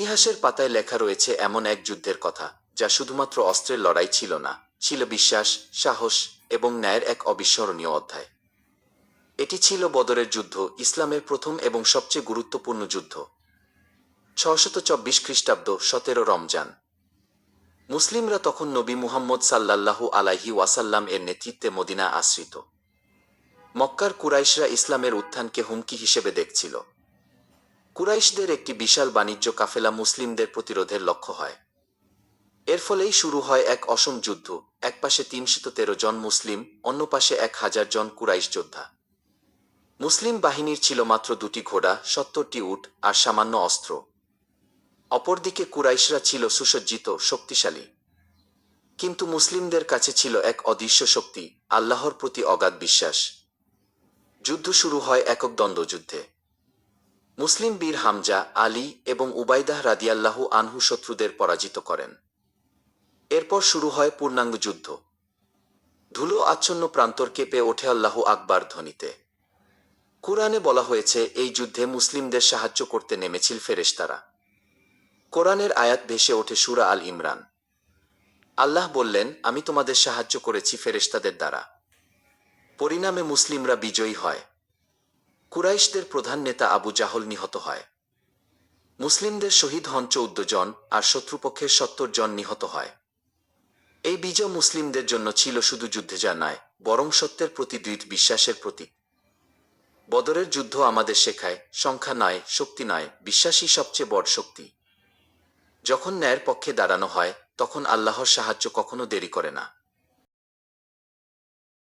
ইতিহাসের পাতায় লেখা রয়েছে এমন এক যুদ্ধের কথা, যা শুধুমাত্র অস্ত্রের লড়াই ছিল না, ছিল বিশ্বাস, সাহস এবং ন্যায়ের এক অবিস্মরণীয় অধ্যায়। এটি ছিল বদরের যুদ্ধ, ইসলামের প্রথম এবং সবচেয়ে গুরুত্বপূর্ণ যুদ্ধ। ছশত চব্বিশ খ্রিস্টাব্দ সতেরো রমজান। মুসলিমরা তখন নবী মুহাম্মদ সাল্লাল্লাহু আলাইহি ওয়াসাল্লাম এর নেতৃত্বে মদিনা আশ্রিত। মক্কার কুরাইশরা ইসলামের উত্থানকে হুমকি হিসেবে দেখছিল। কুরাইশদের একটি বিশাল বাণিজ্য কাফেলা মুসলিমদের প্রতিরোধের লক্ষ্য হয়। এর ফলেই শুরু হয় এক অসম যুদ্ধ। এক পাশে তিনশত তেরো জন মুসলিম, অন্য পাশে এক হাজার জন কুরাইশ যোদ্ধা। মুসলিম বাহিনীর ছিল মাত্র দুটি ঘোড়া, সত্তরটি উট আর সামান্য অস্ত্র। অপরদিকে কুরাইশরা ছিল সুসজ্জিত, শক্তিশালী। কিন্তু মুসলিমদের কাছে ছিল এক অদৃশ্য শক্তি, আল্লাহর প্রতি অগাধ বিশ্বাস। যুদ্ধ শুরু হয় একক দ্বন্দ্বযুদ্ধে। মুসলিম বীর হামজা, আলী এবং উবাইদাহ রাদিয়াল্লাহু আনহু শত্রুদের পরাজিত করেন। এরপর শুরু হয় পূর্ণাঙ্গ যুদ্ধ। ধুলো আচ্ছন্ন প্রান্তর কেঁপে ওঠে আল্লাহ আকবার ধ্বনিতে। কোরআনে বলা হয়েছে, এই যুদ্ধে মুসলিমদের সাহায্য করতে নেমেছিল ফেরেশতারা। কোরআনের আয়াত ভেসে ওঠে সুরা আল ইমরান। আল্লাহ বললেন, আমি তোমাদের সাহায্য করেছি ফেরেশতাদের দ্বারা। পরিণামে মুসলিমরা বিজয়ী হয়। কুরাইশদের প্রধান নেতা আবু জাহল নিহত হয়। মুসলিমদের শহীদ হন চৌদ্দ জন আর শত্রুপক্ষের সত্তর জন নিহত হয়। এই বিজয় মুসলিমদের জন্য ছিল শুধু যুদ্ধে যা নয়, বরং সত্যের প্রতি দৃঢ় বিশ্বাসের প্রতীক। বদরের যুদ্ধ আমাদের শেখায়, সংখ্যা নয়, শক্তি নয়, বিশ্বাসই সবচেয়ে বড় শক্তি। যখন ন্যায়ের পক্ষে দাঁড়ানো হয়, তখন আল্লাহর সাহায্য কখনো দেরি করে না।